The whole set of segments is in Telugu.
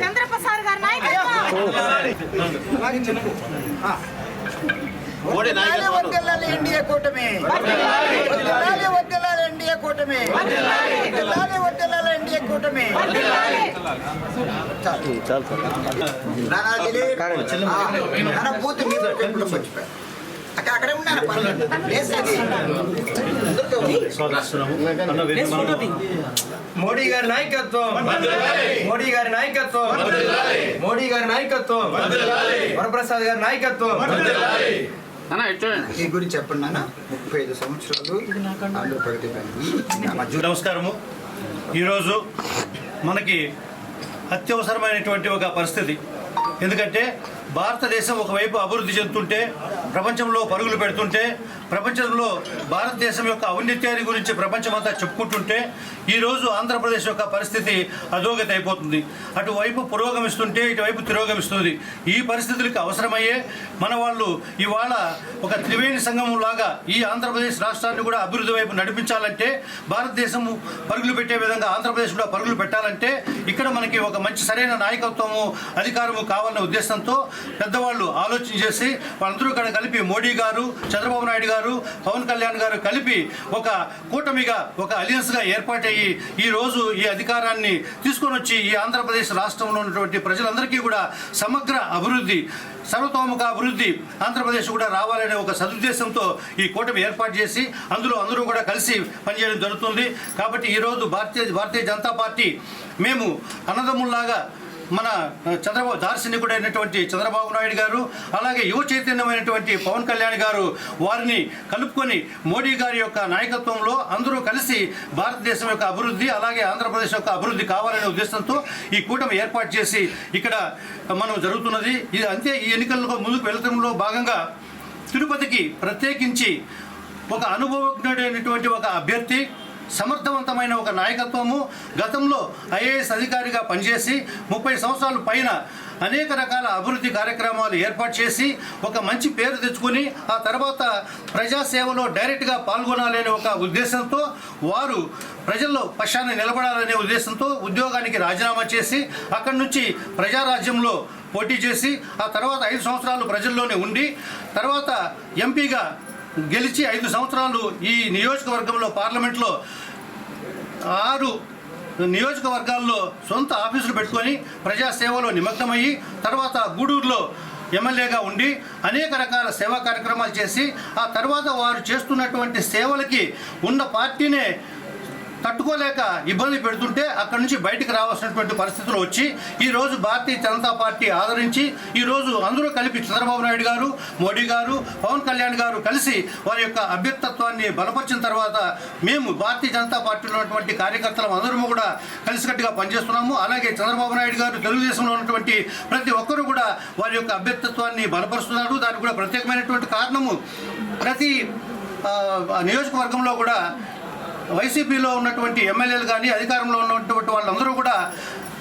చంద్రప్రసాద్ గారి నాయకత్వం. ఎన్డీఏ కూటమి. వర్ధిల్లాలి ఎన్డీఏ కూటమి. వర్ధిల్లాలి, వర్ధిల్లాలి ఎన్డీఏ కూటమి. దిలీప్, ఆ, నానా బూత్ మీద అక్కడ అది. మోడీ గారి నాయకత్వం. మోడీ గారి నాయకత్వం. మోడీ గారి నాయకత్వం. వరప్రసాద్ గారి నాయకత్వం. ఈ గురించి చెప్పండి నాన్న. ముప్పై ఐదు సంవత్సరాలు ఆంధ్ర ప్రగతి బ్యాంక్ మధ్య నమస్కారము. ఈరోజు మనకి అత్యవసరమైనటువంటి ఒక పరిస్థితి. ఎందుకంటే భారతదేశం ఒకవైపు అభివృద్ధి చెందుతుంటే ప్రపంచంలో పరుగులు పెడుతుంటే ప్రపంచంలో భారతదేశం యొక్క ఔన్నత్యాన్ని గురించి ప్రపంచమంతా చెప్పుకుంటుంటే ఈరోజు ఆంధ్రప్రదేశ్ యొక్క పరిస్థితి అధోగతి అయిపోతుంది. అటువైపు పురోగమిస్తుంటే ఇటువైపు తిరోగమిస్తుంది. ఈ పరిస్థితులకు అవసరమయ్యే మన వాళ్ళు ఇవాళ ఒక త్రివేణి సంఘం లాగా ఈ ఆంధ్రప్రదేశ్ రాష్ట్రాన్ని కూడా అభివృద్ధి వైపు నడిపించాలంటే భారతదేశం పరుగులు పెట్టే విధంగా ఆంధ్రప్రదేశ్ కూడా పరుగులు పెట్టాలంటే ఇక్కడ మనకి ఒక మంచి సరైన నాయకత్వము అధికారము కావాలన్న ఉద్దేశంతో పెద్దవాళ్ళు ఆలోచన చేసి వాళ్ళందరూ ఇక్కడ కలిపి మోడీ గారు చంద్రబాబు నాయుడు గారు పవన్ కళ్యాణ్ గారు కలిపి ఒక కూటమిగా ఒక అలియన్స్గా ఏర్పాటయ్యి ఈ రోజు ఈ అధికారాన్ని తీసుకొని వచ్చి ఈ ఆంధ్రప్రదేశ్ రాష్ట్రంలో ఉన్నటువంటి ప్రజలందరికీ కూడా సమగ్ర అభివృద్ధి సర్వతోముఖ అభివృద్ధి ఆంధ్రప్రదేశ్ కూడా రావాలనే ఒక సదుద్దేశంతో ఈ కూటమి ఏర్పాటు చేసి అందులో అందరూ కూడా కలిసి పనిచేయడం జరుగుతుంది. కాబట్టి ఈరోజు భారతీయ భారతీయ జనతా పార్టీ మేము అన్నదమ్ముల్లాగా మన చంద్రబాబు దార్శనికుడైనటువంటి చంద్రబాబు నాయుడు గారు అలాగే యువ చైతన్యమైనటువంటి పవన్ కళ్యాణ్ గారు వారిని కలుపుకొని మోడీ గారి యొక్క నాయకత్వంలో అందరూ కలిసి భారతదేశం యొక్క అభివృద్ధి అలాగే ఆంధ్రప్రదేశ్ యొక్క అభివృద్ధి కావాలనే ఉద్దేశంతో ఈ కూటమి ఏర్పాటు చేసి ఇక్కడ మనం జరుగుతున్నది. ఇది అంతే ఈ ఎన్నికల్లో ముందుకు వెళ్ళడంలో భాగంగా తిరుపతికి ప్రత్యేకించి ఒక అనుభవజ్ఞుడైనటువంటి ఒక అభ్యర్థి సమర్థవంతమైన ఒక నాయకత్వము. గతంలో ఐఏఎస్ అధికారిగా పనిచేసి ముప్పై సంవత్సరాల పైన అనేక రకాల అభివృద్ధి కార్యక్రమాలు ఏర్పాటు చేసి ఒక మంచి పేరు తెచ్చుకొని ఆ తర్వాత ప్రజాసేవలో డైరెక్ట్గా పాల్గొనాలనే ఒక ఉద్దేశంతో వారు ప్రజల్లో పక్షాన్ని నిలబడాలనే ఉద్దేశంతో ఉద్యోగానికి రాజీనామా చేసి అక్కడి నుంచి ప్రజారాజ్యంలో పోటీ చేసి ఆ తర్వాత ఐదు సంవత్సరాలు ప్రజల్లోనే ఉండి తర్వాత ఎంపీగా గెలిచి ఐదు సంవత్సరాలు ఈ నియోజకవర్గంలో పార్లమెంట్లో ఆరు నియోజకవర్గాల్లో సొంత ఆఫీసులు పెట్టుకొని ప్రజాసేవలో నిమగ్నమయ్యి తర్వాత గూడూరులో ఎమ్మెల్యేగా ఉండి అనేక రకాల సేవా కార్యక్రమాలు చేసి ఆ తర్వాత వారు చేస్తున్నటువంటి సేవలకి ఉన్న పార్టీనే తట్టుకోలేక ఇబ్బంది పెడుతుంటే అక్కడి నుంచి బయటకు రావాల్సినటువంటి పరిస్థితులు వచ్చి ఈరోజు భారతీయ జనతా పార్టీ ఆదరించి ఈరోజు అందరూ కలిపి చంద్రబాబు నాయుడు గారు మోడీ గారు పవన్ కళ్యాణ్ గారు కలిసి వారి యొక్క అభ్యర్థత్వాన్ని బలపరిచిన తర్వాత మేము భారతీయ జనతా పార్టీలో ఉన్నటువంటి కార్యకర్తలు అందరము కూడా కలిసికట్టుగా పనిచేస్తున్నాము. అలాగే చంద్రబాబు నాయుడు గారు తెలుగుదేశంలో ఉన్నటువంటి ప్రతి ఒక్కరూ కూడా వారి యొక్క అభ్యర్థత్వాన్ని బలపరుస్తున్నారు. దానికి కూడా ప్రత్యేకమైనటువంటి కారణము ప్రతి నియోజకవర్గంలో కూడా వైసీపీలో ఉన్నటువంటి ఎమ్మెల్యేలు కానీ అధికారంలో ఉన్నటువంటి వాళ్ళందరూ కూడా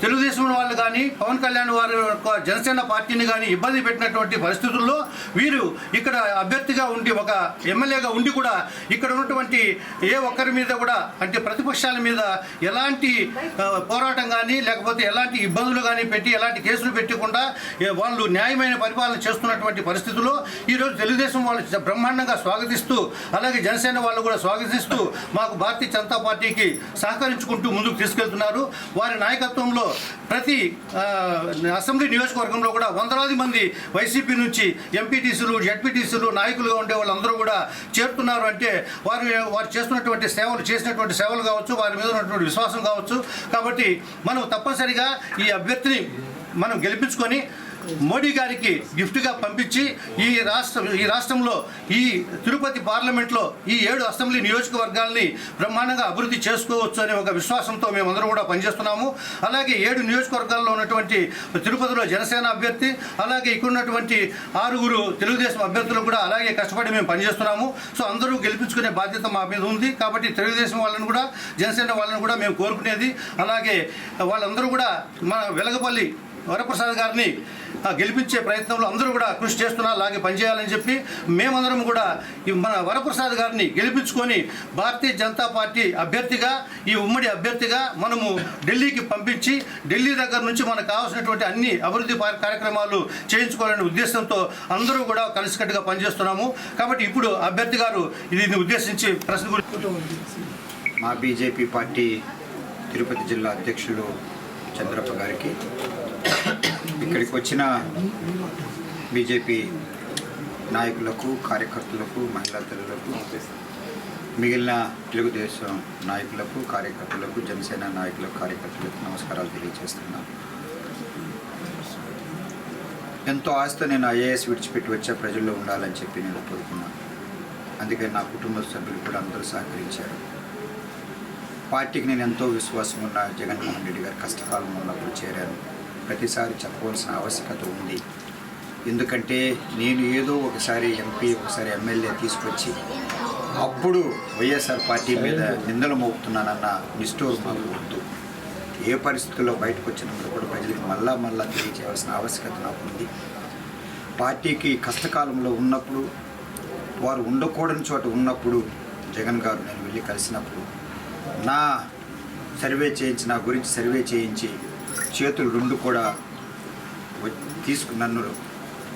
తెలుగుదేశం వాళ్ళు కానీ పవన్ కళ్యాణ్ వారి యొక్క జనసేన పార్టీని కానీ ఇబ్బంది పెట్టినటువంటి పరిస్థితుల్లో వీరు ఇక్కడ అభ్యర్థిగా ఉండి ఒక ఎమ్మెల్యేగా ఉండి కూడా ఇక్కడ ఉన్నటువంటి ఏ ఒక్కరి మీద కూడా అంటే ప్రతిపక్షాల మీద ఎలాంటి పోరాటం కానీ లేకపోతే ఎలాంటి ఇబ్బందులు కానీ పెట్టి ఎలాంటి కేసులు పెట్టకుండా వాళ్ళు న్యాయమైన పరిపాలన చేస్తున్నటువంటి పరిస్థితుల్లో ఈరోజు తెలుగుదేశం వాళ్ళు బ్రహ్మాండంగా స్వాగతిస్తూ అలాగే జనసేన వాళ్ళు కూడా స్వాగతిస్తూ మాకు భారతీయ జనతా పార్టీకి సహకరించుకుంటూ ముందుకు తీసుకెళ్తున్నారు. వారి నాయకత్వంలో ప్రతి అసెంబ్లీ నియోజకవర్గంలో కూడా వందలాది మంది వైసీపీ నుంచి ఎంపీటీసీలు జడ్పీటీసీలు నాయకులుగా ఉండే వాళ్ళందరూ కూడా చేరుతున్నారు. అంటే వారు వారు చేస్తున్నటువంటి సేవలు చేసినటువంటి సేవలు కావచ్చు వారి మీద ఉన్నటువంటి విశ్వాసం కావచ్చు. కాబట్టి మనం తప్పనిసరిగా ఈ అభ్యర్థిని మనం గెలిపించుకొని మోడీ గారికి గిఫ్ట్గా పంపించి ఈ రాష్ట్ర ఈ రాష్ట్రంలో ఈ తిరుపతి పార్లమెంట్లో ఈ ఏడు అసెంబ్లీ నియోజకవర్గాల్ని బ్రహ్మాండంగా అభివృద్ధి చేసుకోవచ్చు అనే ఒక విశ్వాసంతో మేమందరం కూడా పనిచేస్తున్నాము. అలాగే ఏడు నియోజకవర్గాల్లో ఉన్నటువంటి తిరుపతిలో జనసేన అభ్యర్థి అలాగే ఇక్కడ ఉన్నటువంటి ఆరుగురు తెలుగుదేశం అభ్యర్థులు కూడా అలాగే కష్టపడి మేము పనిచేస్తున్నాము. సో అందరూ గెలిపించుకునే బాధ్యత మా మీద ఉంది. కాబట్టి తెలుగుదేశం వాళ్ళని కూడా జనసేన వాళ్ళని కూడా మేము కోరుకునేది. అలాగే వాళ్ళందరూ కూడా మన వెలగపల్లి వరప్రసాద్ గారిని గెలిపించే ప్రయత్నంలో అందరూ కూడా కృషి చేస్తున్నారు అలాగే పనిచేయాలని చెప్పి మేమందరం కూడా ఈ మన వరప్రసాద్ గారిని గెలిపించుకొని భారతీయ జనతా పార్టీ అభ్యర్థిగా ఈ ఉమ్మడి అభ్యర్థిగా మనము ఢిల్లీకి పంపించి ఢిల్లీ దగ్గర నుంచి మనకు కావాల్సినటువంటి అన్ని అభివృద్ధి కార్యక్రమాలు చేయించుకోవాలనే ఉద్దేశంతో అందరూ కూడా కలిసికట్టుగా పనిచేస్తున్నాము. కాబట్టి ఇప్పుడు అభ్యర్థి గారు దీన్ని ఉద్దేశించి ప్రశ్న గురించి మా బీజేపీ పార్టీ తిరుపతి జిల్లా అధ్యక్షుడు చంద్రప్ప గారికి ఇక్కడికి వచ్చిన బీజేపీ నాయకులకు కార్యకర్తలకు మహిళా తల్లులకు మిగిలిన తెలుగుదేశం నాయకులకు కార్యకర్తలకు జనసేన నాయకులకు కార్యకర్తలకు నమస్కారాలు తెలియజేస్తున్నాను ఎంతో ఆస్తి నేను ఐఏఎస్ విడిచిపెట్టి వచ్చే ప్రజల్లో ఉండాలని చెప్పి నేను కోరుకున్నాను అందుకే నా కుటుంబ సభ్యులు కూడా అందరూ సహకరించారు. పార్టీకి నేను ఎంతో విశ్వాసం ఉన్న జగన్మోహన్ రెడ్డి గారు కష్టకాలంలో ఉన్నప్పుడు చేరాను ప్రతిసారి చెప్పవలసిన ఆవశ్యకత ఉంది. ఎందుకంటే నేను ఏదో ఒకసారి ఎంపీ ఒకసారి ఎమ్మెల్యే తీసుకొచ్చి అప్పుడు వైఎస్ఆర్ పార్టీ మీద నిందలు మోపుతున్నానన్న నిష్ఠూరు మాకు వద్దు. ఏ పరిస్థితుల్లో బయటకు వచ్చినప్పుడు కూడా ప్రజలకు మళ్ళా మళ్ళా తెలియజేయాల్సిన ఆవశ్యకత నాకు ఉంది. పార్టీకి కష్టకాలంలో ఉన్నప్పుడు వారు ఉండకూడని చోట ఉన్నప్పుడు జగన్ గారు నేను వెళ్ళి కలిసినప్పుడు నా సర్వే చేయించి నా గురించి సర్వే చేయించి చేతులు రెండు కూడా వ- తీసుకు నన్ను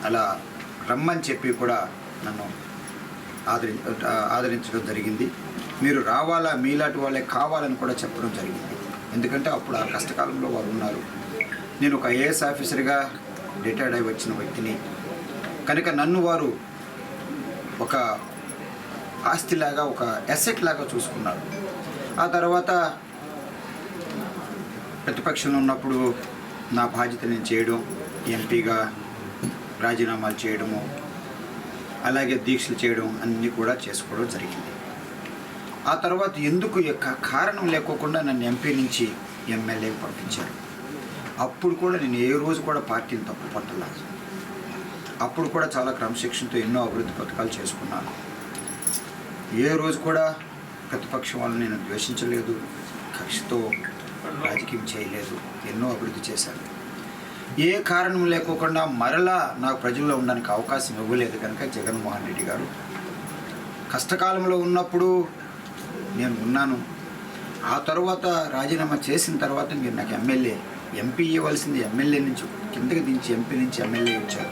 అలా రమ్మని చెప్పి కూడా నన్ను ఆదరి ఆదరించడం జరిగింది. మీరు రావాలా మీలాంటి వాళ్ళే కావాలని కూడా చెప్పడం జరిగింది. ఎందుకంటే అప్పుడు ఆ కష్టకాలంలో వారు ఉన్నారు. నేను ఒక ఐఏఎస్ ఆఫీసర్గా రిటైర్డ్ అయి వచ్చిన వ్యక్తిని. కనుక నన్ను వారు ఒక ఆస్తిలాగా ఒక ఎసెట్ లాగా చూసుకున్నారు. ఆ తర్వాత ప్రతిపక్షంలో ఉన్నప్పుడు నా బాధ్యత నేను చేయడం ఎంపీగా రాజీనామాలు చేయడము అలాగే దీక్షలు చేయడం అన్నీ కూడా చేసుకోవడం జరిగింది. ఆ తర్వాత ఎందుకు యొక్క కారణం లేకోకుండా నన్ను ఎంపీ నుంచి ఎమ్మెల్యేకి పంపించారు. అప్పుడు కూడా నేను ఏ రోజు కూడా పార్టీని తప్పు పట్టలా అప్పుడు కూడా చాలా క్రమశిక్షణతో ఎన్నో అభివృద్ధి పథకాలు చేసుకున్నాను. ఏ రోజు కూడా ప్రతిపక్షం వాళ్ళని నేను ద్వేషించలేదు. కక్షతో రాజకీయం చేయలేదు. ఎన్నో అభివృద్ధి చేశాను ఏ కారణం లేకోకుండా మరలా నాకు ప్రజల్లో ఉండడానికి అవకాశం ఇవ్వలేదు కనుక జగన్మోహన్ రెడ్డి గారు. కష్టకాలంలో ఉన్నప్పుడు నేను ఉన్నాను. ఆ తర్వాత రాజీనామా చేసిన తర్వాత మీరు నాకు ఎమ్మెల్యే ఎంపీ ఇవ్వాల్సింది ఎమ్మెల్యే నుంచి కిందకి దించి ఎంపీ నుంచి ఎమ్మెల్యే ఇచ్చారు.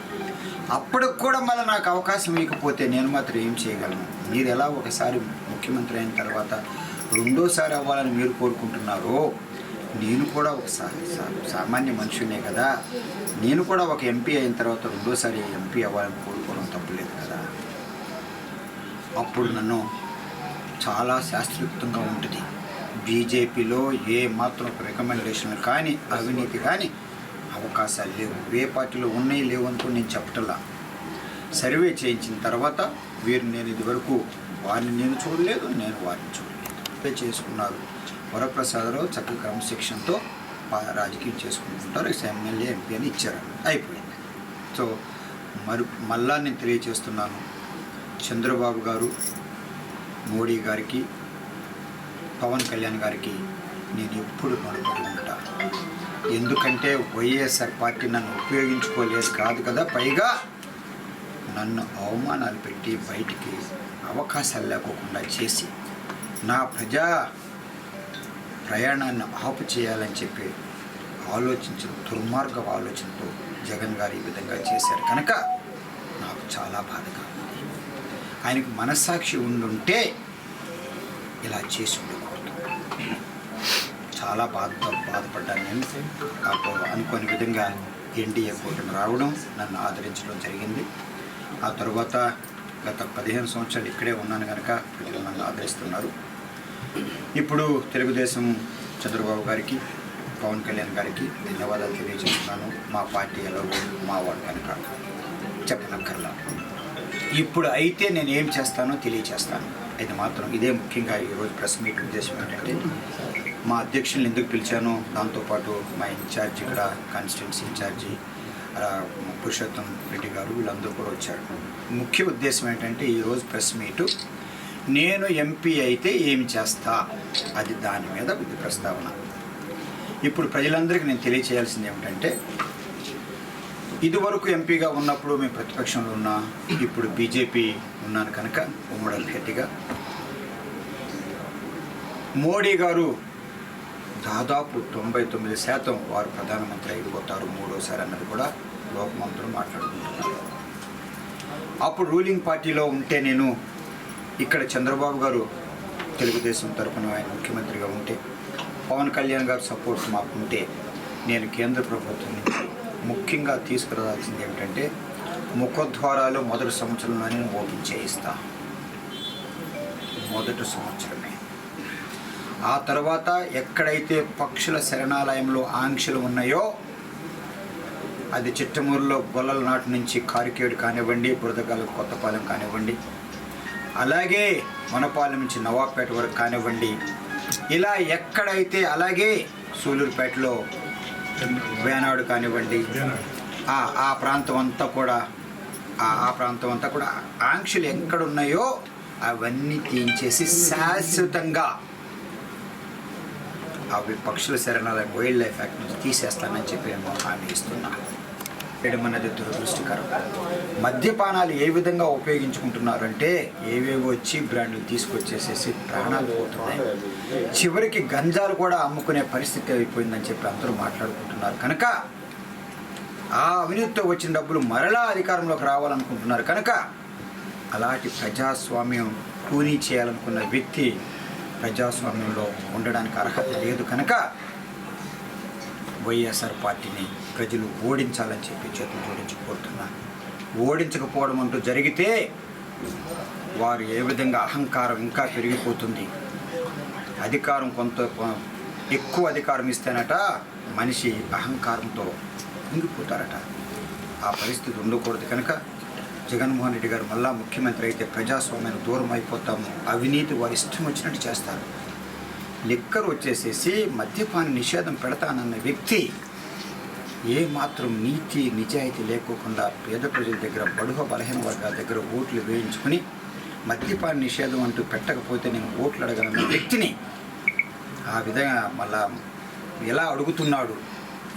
అప్పటికి కూడా మళ్ళీ నాకు అవకాశం ఇవ్వకపోతే నేను మాత్రం ఏం చేయగలను? మీరు ఎలా ఒకసారి ముఖ్యమంత్రి అయిన తర్వాత రెండోసారి అవ్వాలని మీరు కోరుకుంటున్నారో నేను కూడా ఒక సా- సామాన్య మనుషునే కదా. నేను కూడా ఒక ఎంపీ అయిన తర్వాత రెండోసారి ఎంపీ అవ్వాలని కోరుకోవడం తప్పులేదు కదా. అప్పుడు నన్ను చాలా శాస్త్రయుక్తంగా ఉంటుంది. బీజేపీలో ఏ మాత్రం ఒక రికమెండేషన్ కానీ అవినీతి కానీ అవకాశాలు లేవు. ఏ పార్టీలో ఉన్నాయి లేవు అనుకుని నేను చెప్పటలా. సర్వే చేయించిన తర్వాత వీరు నేను ఇదివరకు వారిని నేను చూడలేదు నేను వారిని చూడలేదు. చేసుకున్నారు. వరప్రసాదరావు చక్కగా క్రమశిక్షణతో పా- రాజకీయం చేసుకుంటుంటారు. ఎమ్మెల్యే ఎంపీ అని ఇచ్చారు అయిపోయింది. సో మరి మళ్ళా నేను తెలియజేస్తున్నాను. చంద్రబాబు గారు మోడీ గారికి పవన్ కళ్యాణ్ గారికి నేను ఎప్పుడు నడుపుతూ ఉంటా ఎందుకంటే వైఎస్ఆర్ పార్టీ నన్ను ఉపయోగించుకోలేదు కాదు కదా. పైగా నన్ను అవమానాలు పెట్టి బయటికి అవకాశాలు లేకోకుండా చేసి నా ప్రజా ప్రయాణాన్ని ఆపు చేయాలని చెప్పి ఆలోచించిన దుర్మార్గ ఆలోచనతో జగన్ గారు ఈ విధంగా చేశారు. కనుక నాకు చాలా బాధగా ఉంది. ఆయనకు మనస్సాక్షి ఉండుంటే ఇలా చేసి ఉండకూడదు. చాలా బాధ బాధపడ్డాను నేను. అప్పుడు అనుకోని విధంగా ఎన్డీఏ కూటమి రావడం నన్ను ఆదరించడం జరిగింది. ఆ తర్వాత గత పదిహేను సంవత్సరాలు ఇక్కడే ఉన్నాను కనుక ప్రజలు నన్ను ఆదరిస్తున్నారు. ఇప్పుడు తెలుగుదేశం చంద్రబాబు గారికి పవన్ కళ్యాణ్ గారికి ధన్యవాదాలు తెలియజేస్తున్నాను. మా పార్టీ ఎలాగో మా వాడు కనుక చెప్పనక్కర్లా. ఇప్పుడు అయితే నేను ఏం చేస్తానో తెలియచేస్తాను అయితే మాత్రం ఇదే ముఖ్యంగా ఈరోజు ప్రెస్ మీట్ ఉద్దేశం ఏంటంటే మా అధ్యక్షుల్ని ఎందుకు పిలిచానో దాంతోపాటు మా ఇన్ఛార్జ్ ఇక్కడ కాన్స్టిట్యున్సీ ఇన్ఛార్జి పురుషోత్తం రెడ్డి గారు వీళ్ళందరూ కూడా వచ్చారు. ముఖ్య ఉద్దేశం ఏంటంటే ఈరోజు ప్రెస్ మీటు నేను ఎంపీ అయితే ఏమి చేస్తా? అది దాని మీద ఇది ప్రస్తావన. ఇప్పుడు ప్రజలందరికీ నేను తెలియచేయాల్సింది ఏమిటంటే ఇదివరకు ఎంపీగా ఉన్నప్పుడు మేము ప్రతిపక్షంలో ఉన్నా ఇప్పుడు బీజేపీ ఉన్నాను కనుక ఉమ్మడి అభ్యర్థిగా మోడీ గారు దాదాపు తొంభై తొమ్మిది శాతం వారు ప్రధానమంత్రి అయిపోతారు మూడోసారి అన్నది కూడా లోకమంత్రులు మాట్లాడుకుంటున్నారు. అప్పుడు రూలింగ్ పార్టీలో ఉంటే నేను ఇక్కడ చంద్రబాబు గారు తెలుగుదేశం తరపున ఆయన ముఖ్యమంత్రిగా ఉంటే పవన్ కళ్యాణ్ గారు సపోర్ట్ మాకు ఉంటే నేను కేంద్ర ప్రభుత్వం నుంచి ముఖ్యంగా తీసుకురావాల్సింది ఏమిటంటే ముఖద్వారాలు మొదటి సంవత్సరంలోనే ఓపెన్ చేయిస్తా. మొదటి సంవత్సరమే. ఆ తర్వాత ఎక్కడైతే పక్షుల శరణాలయంలో ఆంక్షలు ఉన్నాయో అది చిట్టమూరులో గొల్లల నాటి నుంచి కారికేడు కానివ్వండి బురదగాలకు కొత్తపాలెం కానివ్వండి అలాగే మనపాలెం నుంచి నవాబ్పేట వరకు కానివ్వండి ఇలా ఎక్కడైతే అలాగే సూలూరుపేటలో వేనాడు కానివ్వండి ఆ ప్రాంతం అంతా కూడా ఆ ప్రాంతం అంతా కూడా ఆంక్షలు ఎక్కడున్నాయో అవన్నీ తీయించేసి శాశ్వతంగా అవి పక్షుల శరణాలయం వైల్డ్ లైఫ్ యాక్ట్ నుంచి తీసేస్తానని చెప్పి నేను హామీ ఇస్తున్నాను చేయడం అనేది దురదృష్టకరం. మద్యపానాలు ఏ విధంగా ఉపయోగించుకుంటున్నారంటే ఏవేవో చీప్ బ్రాండ్లు తీసుకొచ్చేసేసి ప్రాణాలు పోతున్నాయి. చివరికి గంజాలు కూడా అమ్ముకునే పరిస్థితి అయిపోయిందని చెప్పి అందరూ మాట్లాడుకుంటున్నారు. కనుక ఆ అవినీతితో వచ్చిన డబ్బులు మరలా అధికారంలోకి రావాలనుకుంటున్నారు. కనుక అలాంటి ప్రజాస్వామ్యం కూనీ చేయాలనుకున్న వ్యక్తి ప్రజాస్వామ్యంలో ఉండడానికి అర్హత లేదు. కనుక వైఎస్ఆర్ పార్టీని ప్రజలు ఓడించాలని చెప్పి చేతులు జోడించి కోరుతున్నారు. ఓడించకపోవడం అంటూ జరిగితే వారు ఏ విధంగా అహంకారం ఇంకా పెరిగిపోతుంది? అధికారం కొంత కొ- ఎక్కువ అధికారం ఇస్తేనట మనిషి అహంకారంతో కుంగిపోతారట ఆ పరిస్థితి ఉండకూడదు కనుక జగన్మోహన్ రెడ్డి గారు మళ్ళా ముఖ్యమంత్రి అయితే ప్రజాస్వామ్యం దూరం అయిపోతాము. అవినీతి వారి ఇష్టం వచ్చినట్టు చేస్తారు. లిక్కర్ వచ్చేసేసి మద్యపాన నిషేధం పెడతానన్న వ్యక్తి ఏ మాత్రం నీతి నిజాయితీ లేకోకుండా పేద ప్రజల దగ్గర బడుగ బలహీన వర్గాల దగ్గర ఓట్లు వేయించుకుని మద్యపాన నిషేధం అంటూ పెట్టకపోతే నేను ఓట్లు అడగలన్న వ్యక్తిని ఆ విధంగా మళ్ళా ఎలా అడుగుతున్నాడు?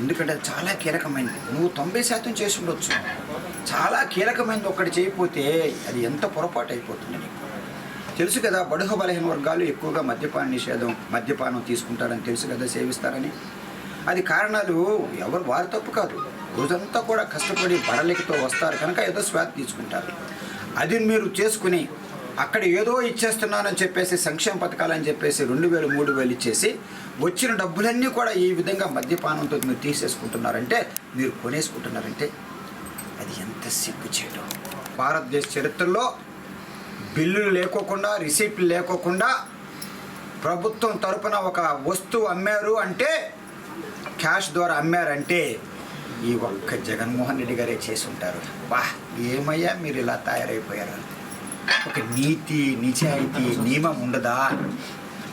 ఎందుకంటే చాలా కీలకమైనది. నువ్వు తొంభై శాతం చేసి ఉండొచ్చు. చాలా కీలకమైనది ఒక్కటి చేయకపోతే అది ఎంత పొరపాటు అయిపోతుంది నీకు? తెలుసు కదా బడుగ బలహీన వర్గాలు ఎక్కువగా మద్యపాన నిషేధం మద్యపానం తీసుకుంటారని తెలుసు కదా సేవిస్తారని. అది కారణాలు ఎవరు వారి తప్పు కాదు. రోజంతా కూడా కష్టపడి బడలికతో వస్తారు కనుక ఏదో స్వాతి తీసుకుంటారు. అది మీరు చేసుకుని అక్కడ ఏదో ఇచ్చేస్తున్నానని చెప్పేసి సంక్షేమ పథకాలని చెప్పేసి రెండు వేలు మూడు వేలు ఇచ్చేసి వచ్చిన డబ్బులన్నీ కూడా ఈ విధంగా మద్యపానంతో మీరు తీసేసుకుంటున్నారంటే మీరు కొనేసుకుంటున్నారంటే అది ఎంత సిగ్గు చేయడం భారతదేశ చరిత్రలో బిల్లులు లేకోకుండా రిసీప్ట్లు లేకోకుండా ప్రభుత్వం తరపున ఒక వస్తువు అమ్మారు అంటే క్యాష్ ద్వారా అమ్మారంటే ఈ ఒక్క జగన్మోహన్ రెడ్డి గారే చేసి ఉంటారు వా ఏమయ్యా మీరు ఇలా తయారైపోయారు? ఒక నీతి నిజాయితీ నియమం ఉండదా?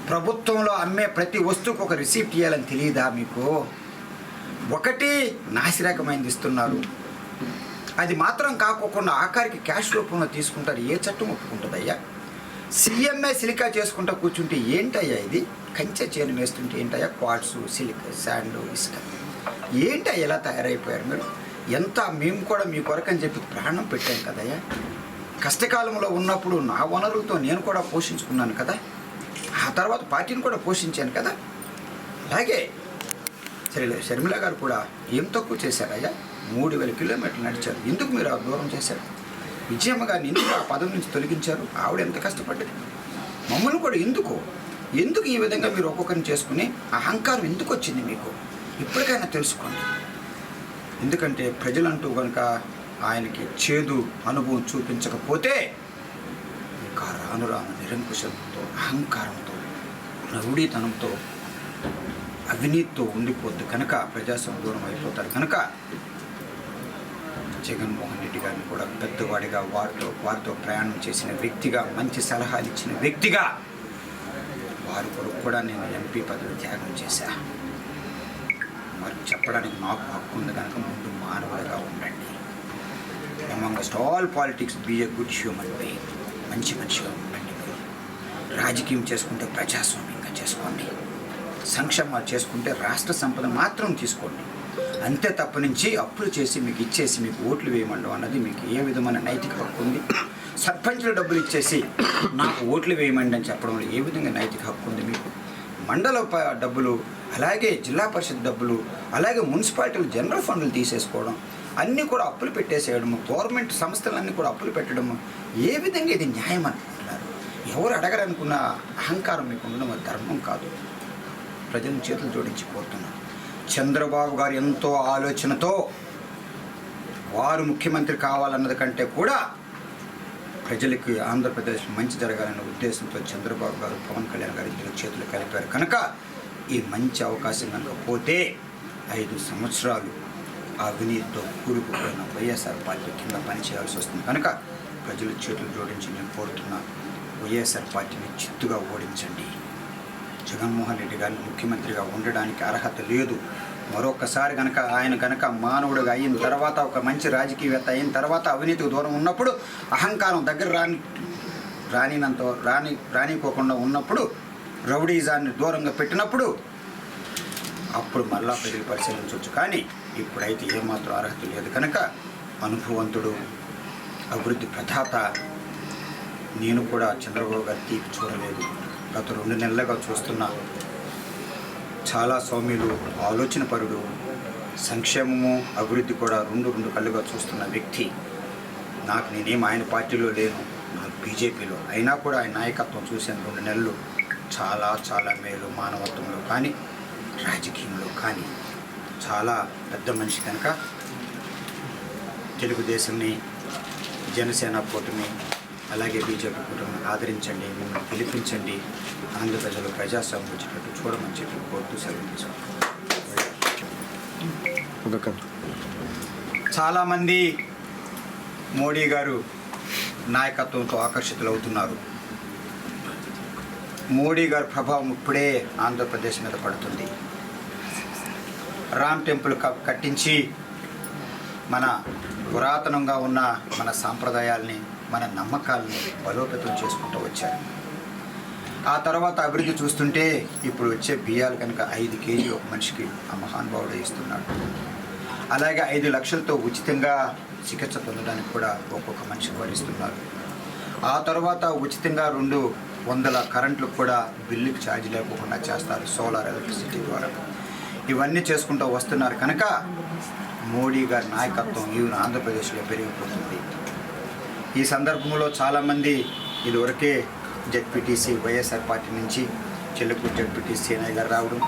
ప్రభుత్వంలో అమ్మే ప్రతి వస్తువుకు ఒక రిసీప్ట్ ఇవ్వాలని తెలియదా మీకు? ఒకటి నాసిరకమైనది ఇస్తున్నారు. అది మాత్రం కాకోకుండా ఆఖరికి క్యాష్ రూపంలో తీసుకుంటారు. ఏ చట్టం ఒప్పుకుంటుందయ్యా? సీఎంఏ సిలికా చేసుకుంటా కూర్చుంటే ఏంటయ్యా ఇది? కంచె చేను వేస్తుంటే ఏంటయ్యా? క్వాట్స్ సిలికా శాండ్ ఇసుక. ఏంటి ఎలా తయారైపోయారు మీరు? ఎంత మేము కూడా మీ కొరకు అని చెప్పి ప్రాణం పెట్టాం కదయ్యా? కష్టకాలంలో ఉన్నప్పుడు నా వనరులతో నేను కూడా పోషించుకున్నాను కదా? ఆ తర్వాత పార్టీని కూడా పోషించాను కదా? అలాగే సరే షర్మిల గారు కూడా ఏం తక్కువ చేశారయ్యా? మూడు వేల కిలోమీటర్లు నడిచారు. ఎందుకు మీరు ఆ దూరం చేశారు? విజయమ్మ గారిని ఎందుకు ఆ పదవి నుంచి తొలగించారు? ఆవిడ ఎంత కష్టపడ్డది? మమ్మల్ని కూడా ఎందుకు ఎందుకు ఈ విధంగా మీరు ఒక్కొక్కరిని చేసుకుని అహంకారం ఎందుకు వచ్చింది మీకు? ఇప్పటికైనా తెలుసుకోండి. ఎందుకంటే ప్రజలంటూ కనుక ఆయనకి చేదు అనుభవం చూపించకపోతే ఇంకా రాను రాను నిరంకుశంతో అహంకారంతో రౌడీతనంతో అవినీతితో ఉండిపోద్ది కనుక ప్రజాస్వామ్య దూరం అయిపోతారు కనుక జగన్మోహన్ రెడ్డి గారిని కూడా పెద్దవాడిగా వారితో వారితో ప్రయాణం చేసిన వ్యక్తిగా మంచి సలహాలు ఇచ్చిన వ్యక్తిగా వారి కొరకు కూడా నేను ఎంపీ పదవి త్యాగం చేశా. మరి చెప్పడానికి నాకు హక్కు ఉంది కనుక ముందు మానవులుగా ఉండండి. Amongst all politics be a good human being మంచి మనిషిగా ఉండండి. మీరు రాజకీయం చేసుకుంటే ప్రజాస్వామ్యంగా చేసుకోండి. సంక్షేమాలు చేసుకుంటే రాష్ట్ర సంపద మాత్రం తీసుకోండి. అంతే తప్ప నుంచి అప్పులు చేసి మీకు ఇచ్చేసి మీకు ఓట్లు వేయమండం అన్నది మీకు ఏ విధమైన నైతిక హక్కు ఉంది? సర్పంచులు డబ్బులు ఇచ్చేసి నాకు ఓట్లు వేయమండి అని చెప్పడంలో ఏ విధంగా నైతిక హక్కు ఉంది మీకు? మండల డబ్బులు అలాగే జిల్లా పరిషత్ డబ్బులు అలాగే మున్సిపాలిటీలు జనరల్ ఫండ్లు తీసేసుకోవడం అన్నీ కూడా అప్పులు పెట్టేసేయడము గవర్నమెంట్ సంస్థలన్నీ కూడా అప్పులు పెట్టడము ఏ విధంగా ఇది న్యాయం అనుకుంటున్నారు ఎవరు అడగరనుకున్న అహంకారం మీకు ఉండడం అది ధర్మం కాదు. ప్రజలను చేతులు జోడించి కోరుతున్నారు చంద్రబాబు గారు ఎంతో ఆలోచనతో వారు ముఖ్యమంత్రి కావాలన్నది కంటే కూడా ప్రజలకి ఆంధ్రప్రదేశ్ మంచి జరగాలనే ఉద్దేశంతో చంద్రబాబు గారు పవన్ కళ్యాణ్ గారు ఇద్దరు చేతులు కలిపారు. కనుక ఈ మంచి అవకాశం కనుక పోతే ఐదు సంవత్సరాలు అవినీతితో కూరుకుపోయిన వైఎస్ఆర్ పార్టీ కింద పనిచేయాల్సి వస్తుంది. కనుక ప్రజలు చేతులు జోడించి నేను కోరుతున్నా. వైఎస్ఆర్ పార్టీని చిత్తుగా ఓడించండి. జగన్మోహన్ రెడ్డి గారిని ముఖ్యమంత్రిగా ఉండడానికి అర్హత లేదు. మరొకసారి గనక ఆయన గనక మానవుడుగా అయిన తర్వాత ఒక మంచి రాజకీయవేత్త అయిన తర్వాత అవినీతికి దూరం ఉన్నప్పుడు అహంకారం దగ్గర రాని రానినంత రాని రానిపోకుండా ఉన్నప్పుడు రౌడీజాన్ని దూరంగా పెట్టినప్పుడు అప్పుడు మళ్ళా పెరిగి పరిశీలించవచ్చు. కానీ ఇప్పుడైతే ఏమాత్రం అర్హత లేదు కనుక అనుభవంతుడు అభివృద్ధి ప్రదాత నేను కూడా చంద్రబాబు గారి తీపి చూడలేదు. గత రెండు నెలలుగా చూస్తున్నా. చాలా సౌమ్యులు ఆలోచన పరుడు సంక్షేమము అభివృద్ధి కూడా రెండు రెండు కళ్ళుగా చూస్తున్న వ్యక్తి. నాకు నేనేం ఆయన పార్టీలో లేను నాకు బీజేపీలో. అయినా కూడా ఆయన నాయకత్వం చూసిన రెండు నెలలు చాలా చాలా మేలు మానవత్వంలో కానీ రాజకీయంలో కానీ. చాలా పెద్ద మనిషి కనుక తెలుగుదేశంని జనసేన కూటమి అలాగే బీజేపీ కూటమి ఆదరించండి మిమ్మల్ని గెలిపించండి ఆంధ్ర ప్రజలు ప్రజాస్వామ్యం వచ్చేటట్టు చూడమని చెప్పి కోరుతూ సెలవు చాలామంది మోడీ గారు నాయకత్వంతో ఆకర్షితులవుతున్నారు. మోడీ గారి ప్రభావం ఇప్పుడే ఆంధ్రప్రదేశ్ మీద పడుతుంది. రామ్ టెంపుల్ క- కట్టించి మన పురాతనంగా ఉన్న మన సాంప్రదాయాల్ని మన నమ్మకాల్ని బలోపేతం చేసుకుంటూ వచ్చారు. ఆ తర్వాత అభివృద్ధి చూస్తుంటే ఇప్పుడు వచ్చే బియ్యాలు కనుక ఐదు కేజీలు ఒక మనిషికి ఆ మహానుభావుడు ఇస్తున్నాడు. అలాగే ఐదు లక్షలతో ఉచితంగా చికిత్స పొందడానికి కూడా ఒక్కొక్క మనిషికి భరిస్తున్నారు ఆ తర్వాత ఉచితంగా రెండు వందల కరెంట్లు కూడా బిల్లుకి ఛార్జ్ లేకుండా చేస్తారు సోలార్ ఎలక్ట్రిసిటీ ద్వారా. ఇవన్నీ చేసుకుంటూ వస్తున్నారు కనుక మోడీ గారి నాయకత్వం ఈవెన్ ఆంధ్రప్రదేశ్లో పెరిగిపోతుంది. ఈ సందర్భంలో చాలామంది ఇదివరకే జెడ్పీటీసీ వైఎస్ఆర్ పార్టీ నుంచి చెల్లుకూరు జెడ్పీటీసీ అనే గారు రావడం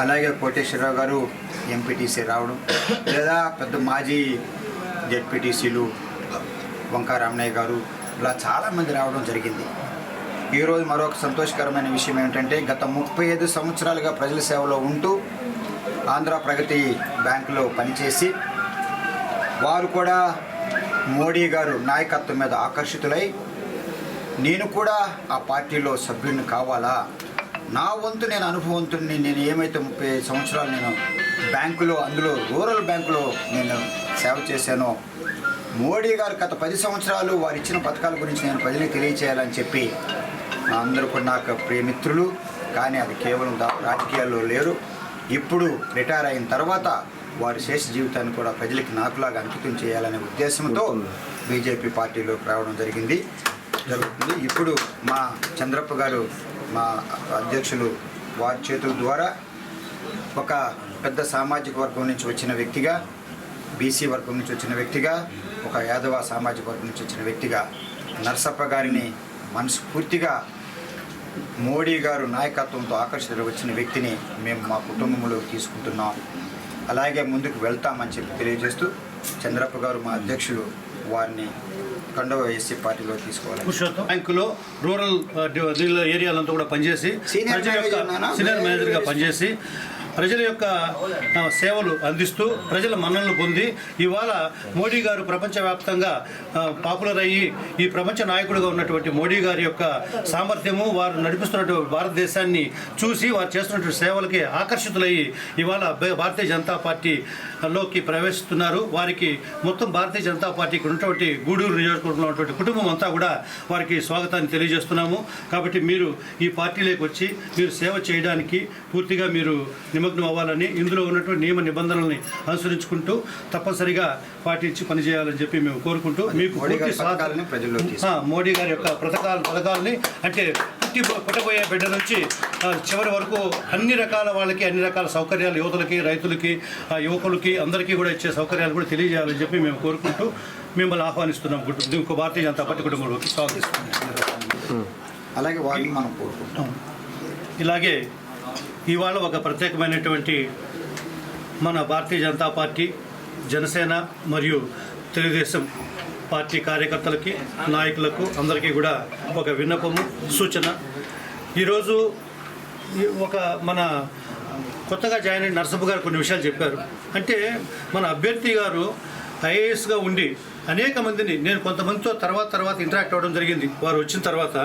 అలాగే కోటేశ్వరరావు గారు ఎంపీటీసీ రావడం లేదా పెద్ద మాజీ జెడ్పీటీసీలు వంకారామణయ్య గారు ఇలా చాలామంది రావడం జరిగింది. ఈరోజు మరొక సంతోషకరమైన విషయం ఏమిటంటే గత ముప్పై ఐదు సంవత్సరాలుగా ప్రజల సేవలో ఉంటూ ఆంధ్ర ప్రగతి బ్యాంకులో పనిచేసి వారు కూడా మోడీ గారు నాయకత్వం మీద ఆకర్షితులై నేను కూడా ఆ పార్టీలో సభ్యుని కావాలా? నా వంతు నేను అనుభవంతుడిని నేను ఏమైతే ముప్పై సంవత్సరాలు నేను బ్యాంకులో అందులో రూరల్ బ్యాంకులో నేను సేవ చేశానో మోడీ గారు గత పది సంవత్సరాలు వారు ఇచ్చిన పథకాల గురించి నేను ప్రజలకు తెలియచేయాలని చెప్పి నా అందరూ కూడా నాకు ప్రియమిత్రులు కానీ అది కేవలం దా- రాజకీయాల్లో లేరు. ఇప్పుడు రిటైర్ అయిన తర్వాత వారి శేష జీవితాన్ని కూడా ప్రజలకి నాకులాగా అంకితం చేయాలనే ఉద్దేశంతో బీజేపీ పార్టీలోకి రావడం జరిగింది. జరుగుతుంది. ఇప్పుడు మా చంద్రప్ప గారు మా అధ్యక్షులు వారి చేతుల ద్వారా ఒక పెద్ద సామాజిక వర్గం నుంచి వచ్చిన వ్యక్తిగా బీసీ వర్గం నుంచి వచ్చిన వ్యక్తిగా ఒక యాదవ సామాజిక వర్గం నుంచి వచ్చిన వ్యక్తిగా నరసప్ప గారిని మనస్ఫూర్తిగా మోడీ గారు నాయకత్వంతో ఆకర్షితులు వచ్చిన వ్యక్తిని మేము మా కుటుంబంలో తీసుకుంటున్నాం. అలాగే ముందుకు వెళ్తామని చెప్పి తెలియజేస్తూ చంద్రప్ప గారు మా అధ్యక్షులు వారిని కండవ ఎస్సీ పార్టీలో తీసుకోవాలని పురుషోత్తం బ్యాంకులో రూరల్ ఏరియాలంతా కూడా పనిచేసి? సీనియర్ మేనేజర్గా పనిచేసి ప్రజల యొక్క సేవలు అందిస్తూ ప్రజల మన్ననలు పొంది ఇవాళ మోడీ గారు ప్రపంచవ్యాప్తంగా పాపులర్ అయ్యి ఈ ప్రపంచ నాయకుడిగా ఉన్నటువంటి మోడీ గారి యొక్క సామర్థ్యము వారు నడిపిస్తున్నటువంటి భారతదేశాన్ని చూసి వారు చేస్తున్నటువంటి సేవలకి ఆకర్షితులయ్యి ఇవాళ భారతీయ జనతా పార్టీలోకి ప్రవేశిస్తున్నారు. వారికి మొత్తం భారతీయ జనతా పార్టీకి ఉన్నటువంటి గూడూరు నియోజకవర్గంలో ఉన్నటువంటి కుటుంబం అంతా కూడా వారికి స్వాగతాన్ని తెలియజేస్తున్నాము. కాబట్టి మీరు ఈ పార్టీలోకి వచ్చి మీరు సేవ చేయడానికి పూర్తిగా మీరు నిమగ్నం నిమగ్నం అవ్వాలని ఇందులో ఉన్నటువంటి నియమ నిబంధనల్ని అనుసరించుకుంటూ తప్పనిసరిగా పాటించి పనిచేయాలని చెప్పి మేము కోరుకుంటూ మీకు మోడీ గారి యొక్క పథకాల పథకాలని అంటే పుట్టి పుట్టబోయే బిడ్డ నుంచి చివరి వరకు అన్ని రకాల వాళ్ళకి అన్ని రకాల సౌకర్యాలు యువతులకి రైతులకి యువకులకి అందరికీ కూడా ఇచ్చే సౌకర్యాలు కూడా తెలియజేయాలని చెప్పి మేము కోరుకుంటూ మిమ్మల్ని ఆహ్వానిస్తున్నాం. ఇంకో భారతీయ జనతా పార్టీ కుటుంబంలోకి స్వాగతిస్తున్నాం అలాగే వారిని మనం కోరుకుంటాం. ఇలాగే ఇవాళ ఒక ప్రత్యేకమైనటువంటి మన భారతీయ జనతా పార్టీ జనసేన మరియు తెలుగుదేశం పార్టీ కార్యకర్తలకి నాయకులకు అందరికీ కూడా ఒక విన్నపము సూచన. ఈరోజు ఒక మన కొత్తగా జాయిన్ అయిన నరసప్ప గారు కొన్ని విషయాలు చెప్పారు. అంటే మన అభ్యర్థి గారు ఐఏఎస్గా ఉండి అనేక మందిని నేను కొంతమందితో తర్వాత తర్వాత ఇంటరాక్ట్ అవ్వడం జరిగింది. వారు వచ్చిన తర్వాత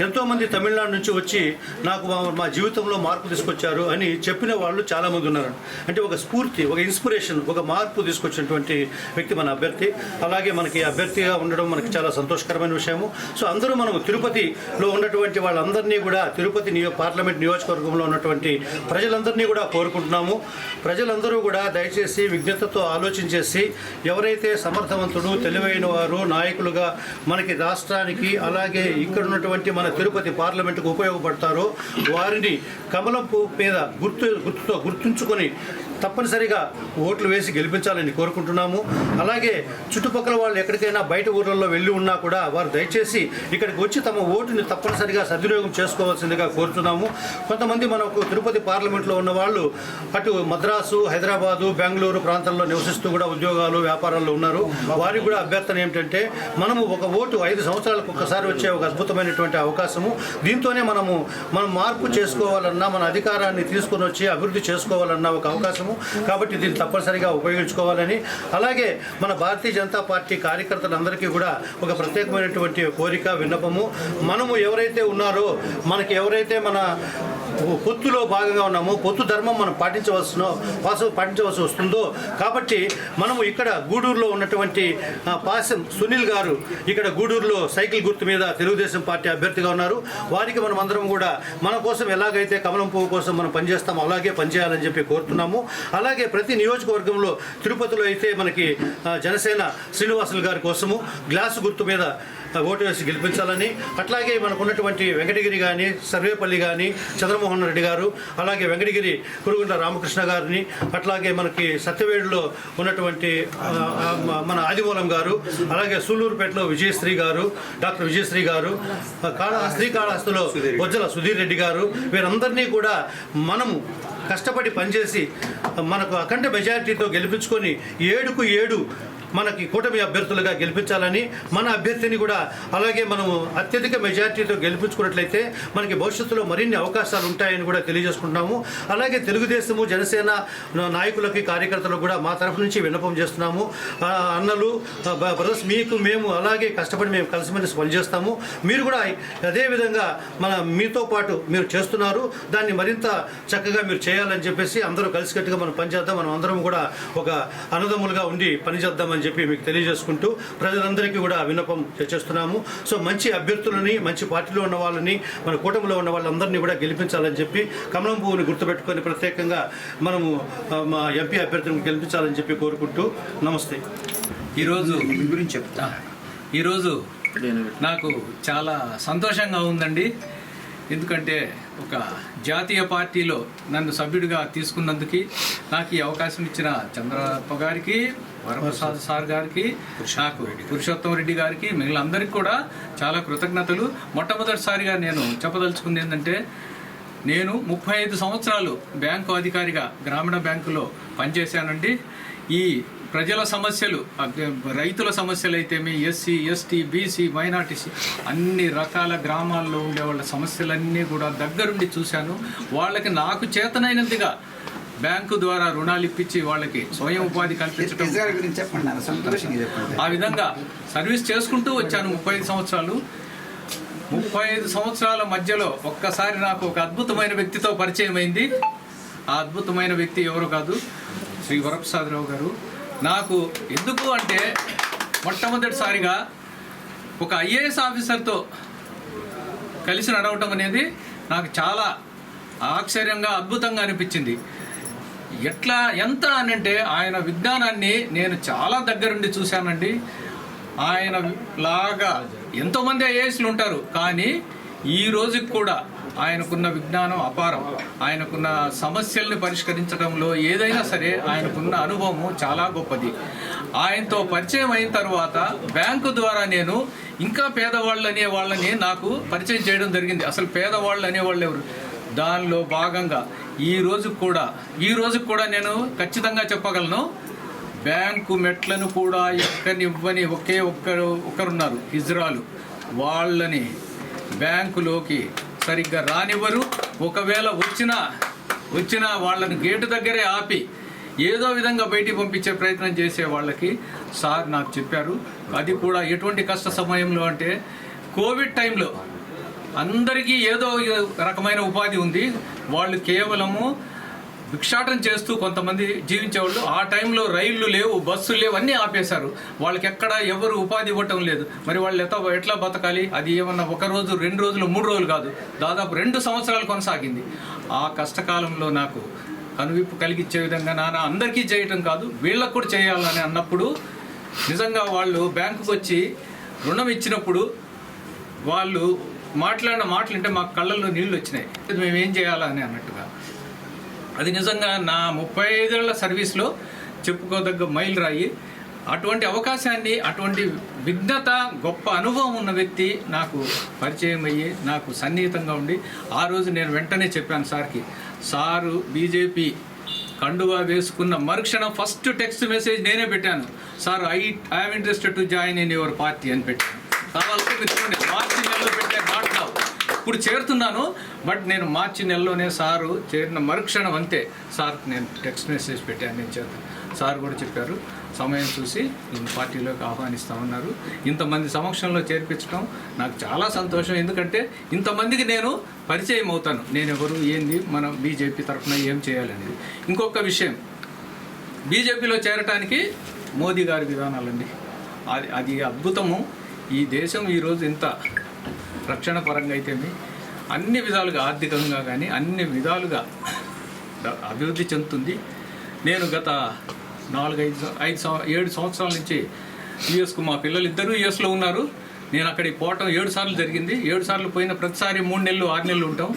ఎంతోమంది తమిళనాడు నుంచి వచ్చి నాకు మా జీవితంలో మార్పు తీసుకొచ్చారు అని చెప్పిన వాళ్ళు చాలామంది ఉన్నారు. అంటే ఒక స్ఫూర్తి ఒక ఇన్స్పిరేషన్ ఒక మార్పు తీసుకొచ్చినటువంటి వ్యక్తి మన అభ్యర్థి. అలాగే మనకి అభ్యర్థిగా ఉండడం మనకి చాలా సంతోషకరమైన విషయము. సో అందరూ మనం తిరుపతిలో ఉన్నటువంటి వాళ్ళందరినీ కూడా తిరుపతి నియో పార్లమెంట్ నియోజకవర్గంలో ఉన్నటువంటి ప్రజలందరినీ కూడా కోరుకుంటున్నాము. ప్రజలందరూ కూడా దయచేసి విజ్ఞతతో ఆలోచించేసి ఎవరైతే సమర్థవంతుడు తెలివైన వారు నాయకులుగా మనకి రాష్ట్రానికి అలాగే ఇక్కడ ఉన్నటువంటి మన తిరుపతి పార్లమెంటుకు ఉపయోగపడతారో వారిని కమలం పువ్వు మీద గుర్తు గుర్తుతో గుర్తుంచుకొని తప్పనిసరిగా ఓట్లు వేసి గెలిపించాలని కోరుకుంటున్నాము. అలాగే చుట్టుపక్కల వాళ్ళు ఎక్కడికైనా బయట ఊర్లలో వెళ్ళి ఉన్నా కూడా వారు దయచేసి ఇక్కడికి వచ్చి తమ ఓటుని తప్పనిసరిగా సద్వినియోగం చేసుకోవాల్సిందిగా కోరుతున్నాము. కొంతమంది మనకు తిరుపతి పార్లమెంట్లో ఉన్న వాళ్ళు అటు మద్రాసు హైదరాబాదు బెంగళూరు ప్రాంతాల్లో నివసిస్తూ కూడా ఉద్యోగాలు వ్యాపారాల్లో ఉన్నారు. వారికి కూడా అభ్యర్థన ఏమిటంటే మనము ఒక ఓటు ఐదు సంవత్సరాలకు ఒక్కసారి వచ్చే ఒక అద్భుతమైనటువంటి అవకాశము. దీంతోనే మనము మనం మార్పు చేసుకోవాలన్నా మన అధికారాన్ని తీసుకొని వచ్చి అభివృద్ధి చేసుకోవాలన్న ఒక అవకాశము. కాబట్టి దీన్ని తప్పనిసరిగా ఉపయోగించుకోవాలని. అలాగే మన భారతీయ జనతా పార్టీ కార్యకర్తలందరికీ కూడా ఒక ప్రత్యేకమైనటువంటి కోరిక విన్నపము. మనము ఎవరైతే ఉన్నారో మనకి ఎవరైతే మన పొత్తులో భాగంగా ఉన్నాము. పొత్తు ధర్మం మనం పాటించవలసిన పాటించవలసి వస్తుందో. కాబట్టి మనము ఇక్కడ గూడూరులో ఉన్నటువంటి పాసం సునీల్ గారు ఇక్కడ గూడూరులో సైకిల్ గుర్తు మీద తెలుగుదేశం పార్టీ అభ్యర్థిగా ఉన్నారు. వారికి మనం అందరం కూడా మన కోసం ఎలాగైతే కమలం పువ్వు కోసం మనం పనిచేస్తామో అలాగే పనిచేయాలని చెప్పి కోరుతున్నాము. అలాగే ప్రతి నియోజకవర్గంలో తిరుపతిలో అయితే మనకి జనసేన శ్రీనివాసులు గారి కోసము గ్లాసు గుర్తు మీద ఓటు వేసి గెలిపించాలని. అట్లాగే మనకు ఉన్నటువంటి వెంకటగిరి కానీ సర్వేపల్లి కానీ చంద్రమోహన్ రెడ్డి గారు అలాగే వెంకటగిరి కురుగుంట రామకృష్ణ గారిని అట్లాగే మనకి సత్యవేడులో ఉన్నటువంటి మన ఆదిమూలం గారు అలాగే సూలూరుపేటలో విజయశ్రీ గారు డాక్టర్ విజయశ్రీ గారు ఆ, కాళ శ్రీకాళహస్తిలో బొజ్జల సుధీర్ రెడ్డి గారు వీరందరినీ కూడా మనము కష్టపడి పనిచేసి మనకు అఖండ మెజారిటీతో గెలిపించుకొని ఏడుకు ఏడు మనకి కూటమి అభ్యర్థులుగా గెలిపించాలని మన అభ్యర్థిని కూడా అలాగే మనము అత్యధిక మెజార్టీతో గెలిపించుకున్నట్లయితే మనకి భవిష్యత్తులో మరిన్ని అవకాశాలు ఉంటాయని కూడా తెలియజేసుకుంటున్నాము. అలాగే తెలుగుదేశము జనసేన నాయకులకి కార్యకర్తలకు కూడా మా తరఫు నుంచి విన్నపం చేస్తున్నాము. అన్నలు బ్రదర్స్ మీకు మేము అలాగే కష్టపడి మేము కలిసిమెలిసి పనిచేస్తాము. మీరు కూడా అదేవిధంగా మన మీతో పాటు మీరు చేస్తున్నారు. దాన్ని మరింత చక్కగా మీరు చేయాలని చెప్పేసి అందరూ కలిసికట్టుగా మనం పనిచేద్దాం. మనం అందరం కూడా ఒక అన్నదమ్ములుగా ఉండి పనిచేద్దామని చెప్పి మీకు తెలియజేసుకుంటూ ప్రజలందరికీ కూడా విన్నపం చేస్తున్నాము. సో మంచి అభ్యర్థులని మంచి పార్టీలో ఉన్న వాళ్ళని మన కూటమిలో ఉన్న వాళ్ళందరినీ కూడా గెలిపించాలని చెప్పి కమలం పువ్వుని గుర్తుపెట్టుకొని ప్రత్యేకంగా మనము మా ఎంపీ అభ్యర్థులను గెలిపించాలని చెప్పి కోరుకుంటూ నమస్తే. ఈరోజు మీ గురించి చెప్తా. ఈరోజు నాకు చాలా సంతోషంగా ఉందండి. ఎందుకంటే ఒక జాతీయ పార్టీలో నన్ను సభ్యుడిగా తీసుకున్నందుకు నాకు ఈ అవకాశం ఇచ్చిన చంద్రప్ప గారికి వరప్రసాద్ సార్ గారికి నాకు పురుషోత్తం రెడ్డి గారికి మిగిలిన అందరికీ కూడా చాలా కృతజ్ఞతలు. మొట్టమొదటిసారిగా నేను చెప్పదలుచుకుంది ఏంటంటే నేను ముప్పై ఐదు సంవత్సరాలు బ్యాంకు అధికారిగా గ్రామీణ బ్యాంకులో పనిచేశానండి. ఈ ప్రజల సమస్యలు రైతుల సమస్యలు అయితేమి ఎస్సీ ఎస్టీ బీసీ మైనార్టీసీ అన్ని రకాల గ్రామాల్లో ఉండే వాళ్ళ సమస్యలన్నీ కూడా దగ్గరుండి చూశాను. వాళ్ళకి నాకు చేతనైనంతగా బ్యాంకు ద్వారా రుణాలు ఇప్పించి వాళ్ళకి స్వయం ఉపాధి కల్పించడం ఆ విధంగా సర్వీస్ చేసుకుంటూ వచ్చాను ముప్పై ఐదు సంవత్సరాలు. ముప్పై ఐదు సంవత్సరాల మధ్యలో ఒక్కసారి నాకు ఒక అద్భుతమైన వ్యక్తితో పరిచయం అయింది ఆ అద్భుతమైన వ్యక్తి ఎవరు కాదు శ్రీ వరప్రసాదరావు గారు. నాకు ఎందుకు అంటే మొట్టమొదటిసారిగా ఒక ఐఏఎస్ ఆఫీసర్తో కలిసి నడవటం అనేది నాకు చాలా ఆశ్చర్యంగా అద్భుతంగా అనిపించింది. ఎట్లా ఎంత అని అంటే ఆయన విజ్ఞానాన్ని నేను చాలా దగ్గరుండి చూశానండి. ఆయన లాగా ఎంతోమంది ఐఏఎస్లు ఉంటారు కానీ ఈ రోజుకి కూడా ఆయనకున్న విజ్ఞానం అపారం. ఆయనకున్న సమస్యల్ని పరిష్కరించడంలో ఏదైనా సరే ఆయనకున్న అనుభవము చాలా గొప్పది. ఆయనతో పరిచయం అయిన తర్వాత బ్యాంకు ద్వారా నేను ఇంకా పేదవాళ్ళు అనే వాళ్ళని నాకు పరిచయం చేయడం జరిగింది. అసలు పేదవాళ్ళు అనేవాళ్ళు ఎవరు? దానిలో భాగంగా ఈ రోజు కూడా ఈ రోజు కూడా నేను ఖచ్చితంగా చెప్పగలను బ్యాంకు మెట్లను కూడా ఎక్కనివ్వని ఒకే ఒక్కరు ఒకరున్నారు హిజ్రాలు. వాళ్ళని బ్యాంకులోకి సరిగ్గా రానివ్వరు. ఒకవేళ వచ్చినా వచ్చినా వాళ్ళని గేటు దగ్గరే ఆపి ఏదో విధంగా బయటికి పంపించే ప్రయత్నం చేసే వాళ్ళకి సార్ నాకు చెప్పారు. అది కూడా ఎటువంటి కష్ట సమయంలో అంటే కోవిడ్ టైంలో అందరికీ ఏదో రకమైన ఉపాధి ఉంది. వాళ్ళు కేవలము భిక్షాటం చేస్తూ కొంతమంది జీవించేవాళ్ళు. ఆ టైంలో రైళ్ళు లేవు బస్సులు లేవు అన్నీ ఆపేశారు. వాళ్ళకి ఎక్కడ ఎవరు ఉపాధి ఇవ్వటం లేదు. మరి వాళ్ళు ఎట్లా ఎట్లా బతకాలి? అది ఏమన్నా ఒక రోజు రెండు రోజులు మూడు రోజులు కాదు. దాదాపు రెండు సంవత్సరాలు కొనసాగింది. ఆ కష్టకాలంలో నాకు కనువిప్పు కలిగించే విధంగా నాన్న అందరికీ చేయటం కాదు వీళ్ళకు కూడా చేయాలని అన్నప్పుడు నిజంగా వాళ్ళు బ్యాంకుకు వచ్చి రుణం ఇచ్చినప్పుడు వాళ్ళు మాట్లాడిన మాటలు అంటే మా కళ్ళల్లో నీళ్ళు వచ్చినాయి. మేము ఏం చేయాలని అన్నట్టుగా. అది నిజంగా నా ముప్పై ఐదేళ్ళ సర్వీస్లో చెప్పుకోదగ్గ మైల్ రాయి అటువంటి అవకాశాన్ని అటువంటి విఘ్నత గొప్ప అనుభవం ఉన్న వ్యక్తి నాకు పరిచయం అయ్యి నాకు సన్నిహితంగా ఉండి ఆ రోజు నేను వెంటనే చెప్పాను సార్కి సారు బీజేపీ కండువా వేసుకున్న మరుక్షణం ఫస్ట్ టెక్స్ట్ మెసేజ్ నేనే పెట్టాను. Sir I I'm interested to join in your party అని పెట్టాను. కావాలంటే మీరు చూడండి మార్చి నెలలో పెట్టే నాట్ నౌ ఇప్పుడు చేరుతున్నాను బట్ నేను మార్చి నెలలోనే సారు చేరిన మరుక్షణం అంతే. సార్ నేను టెక్స్ట్ మెసేజ్ పెట్టాను నేను చేస్తాను సార్ కూడా చెప్పారు సమయం చూసి నేను పార్టీలోకి ఆహ్వానిస్తామన్నారు. ఇంతమంది సమక్షంలో చేర్పించడం నాకు చాలా సంతోషం. ఎందుకంటే ఇంతమందికి నేను పరిచయం అవుతాను. నేను ఎవరు ఏంది మనం బీజేపీ తరఫున ఏం చేయాలనేది ఇంకొక విషయం. బీజేపీలో చేరటానికి మోదీ గారి విధానాలండి. అది అది అద్భుతము. ఈ దేశం ఈరోజు ఇంత రక్షణ పరంగా అయితేమి అన్ని విధాలుగా ఆర్థికంగా కానీ అన్ని విధాలుగా అభివృద్ధి చెందుతుంది. నేను గత నాలుగైదు ఐదు ఏడు సంవత్సరాల నుంచి యుఎస్కు మా పిల్లలు ఇద్దరు యుఎస్లో ఉన్నారు. నేను అక్కడికి పోవటం ఏడు సార్లు జరిగింది. ఏడు సార్లు పోయిన ప్రతిసారి మూడు నెలలు ఆరు నెలలు ఉంటాం.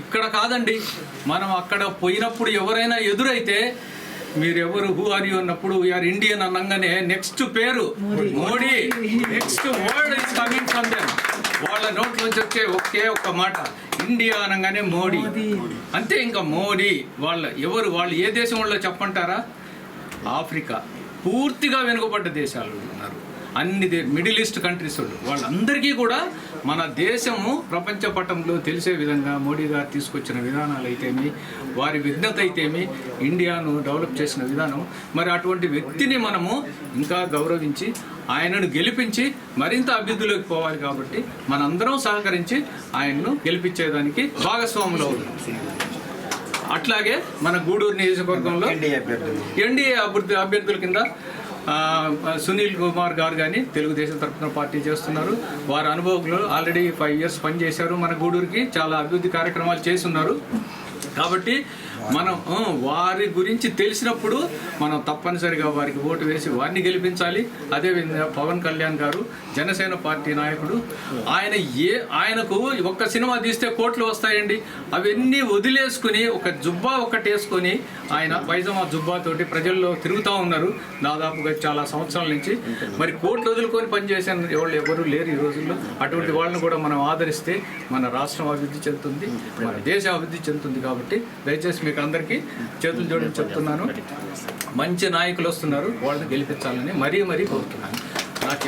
ఇక్కడ కాదండి మనం అక్కడ పోయినప్పుడు ఎవరైనా ఎదురైతే మీరు ఎవరు హూ ఆర్ యూ అన్నప్పుడు ఆర్ ఇండియన్ అనగానే నెక్స్ట్ పేరు Modi. Next word is coming from them వాళ్ళ నోట్ నుంచి వచ్చే ఒకే ఒక్క మాట. ఇండియా అనగానే మోడీ. అంతే ఇంకా మోడీ వాళ్ళ ఎవరు వాళ్ళు ఏ దేశం వాళ్ళో చెప్పంటారా? ఆఫ్రికా. పూర్తిగా వెనుకబడ్డ దేశాలు ఉన్నారు. అన్ని మిడిల్ ఈస్ట్ కంట్రీస్ వాళ్ళు. వాళ్ళందరికీ కూడా మన దేశము ప్రపంచ పటంలో తెలిసే విధంగా మోడీ గారు తీసుకొచ్చిన విధానాలు అయితేమి వారి విఘ్నత అయితేమి ఇండియాను డెవలప్ చేసిన విధానం మరి అటువంటి వ్యక్తిని మనము ఇంకా గౌరవించి ఆయనను గెలిపించి మరింత అభివృద్ధిలోకి పోవాలి కాబట్టి మనందరం సహకరించి ఆయన్ను గెలిపించేదానికి భాగస్వాములు. అవుతాం అట్లాగే మన గూడూరు నియోజకవర్గంలో ఎన్డీఏ అభ్యర్థి అభ్యర్థుల కింద సునీల్ కుమార్ గారు కానీ తెలుగుదేశం తరఫున పార్టీ చేస్తున్నారు. వారి అనుభవంలో ఆల్రెడీ ఫైవ్ ఇయర్స్ పనిచేశారు మన గూడూరుకి. చాలా అభివృద్ధి కార్యక్రమాలు చేస్తున్నారు. కాబట్టి మనం వారి గురించి తెలిసినప్పుడు మనం తప్పనిసరిగా వారికి ఓటు వేసి వారిని గెలిపించాలి. అదేవిధంగా పవన్ కళ్యాణ్ గారు జనసేన పార్టీ నాయకుడు ఆయన ఏ ఆయనకు ఒక్క సినిమా తీస్తే కోట్లు వస్తాయండి. అవన్నీ వదిలేసుకుని ఒక జుబ్బా ఒకటి వేసుకొని ఆయన పైజమా జుబ్బా తోటి ప్రజల్లో తిరుగుతూ ఉన్నారు. దాదాపుగా చాలా సంవత్సరాల నుంచి. మరి కోట్లు వదులుకొని పనిచేసే ఎవరు ఎవరు లేరు ఈ రోజుల్లో. అటువంటి వాళ్ళని కూడా మనం ఆదరిస్తే మన రాష్ట్రం అభివృద్ధి చెందుతుంది మన దేశం అభివృద్ధి చెందుతుంది కాబట్టి దయచేసి మీకు అందరికీ చేతులు జోడించి చెప్తున్నాను. మంచి నాయకులు వస్తున్నారు. వాళ్ళని గెలిపించాలని మరీ మరీ కోరుతున్నాను. నాకు